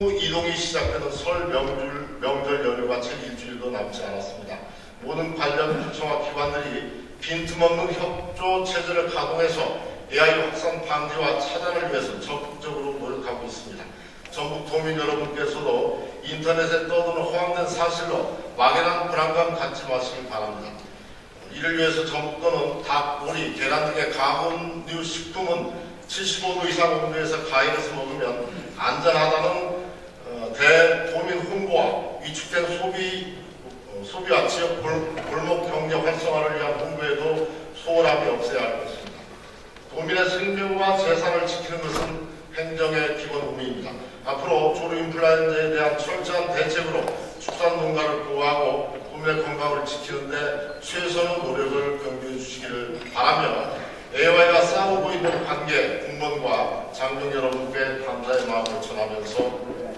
후 이동이 시작되는 설 명절, 명절 연휴가 채 일주일도 남지 않았습니다. 모든 관련 부처와 기관들이 빈틈없는 협조 체제를 가동해서 AI 확산 방지와 차단을 위해서 적극적으로 노력하고 있습니다. 전국 도민 여러분께서도 인터넷에 떠도는 허황된 사실로 막연한 불안감 갖지 마시기 바랍니다. 이를 위해서 전국도는 닭, 오리, 계란 등의 가공류 식품은 75도 이상 온도에서 가열해서 먹으면 안전하다는 어, 대도민 홍보와 위축된 소비 어, 소비와 지역 골, 골목 경제 활성화를 위한 홍보에도 소홀함이 없어야 할 것입니다. 도민의 생명과 재산을 지키는 것은 행정의 기본 의무입니다. 앞으로 조류 인플루엔자에 대한 철저한 대책으로 축산 농가를 보호하고 도민의 건강을 지키는데 최선의 노력을 경비해 주시기를 바라며 AI와 싸우고 있는 관계 공무원과 장병 여러분께 감사의 마음을 전하면서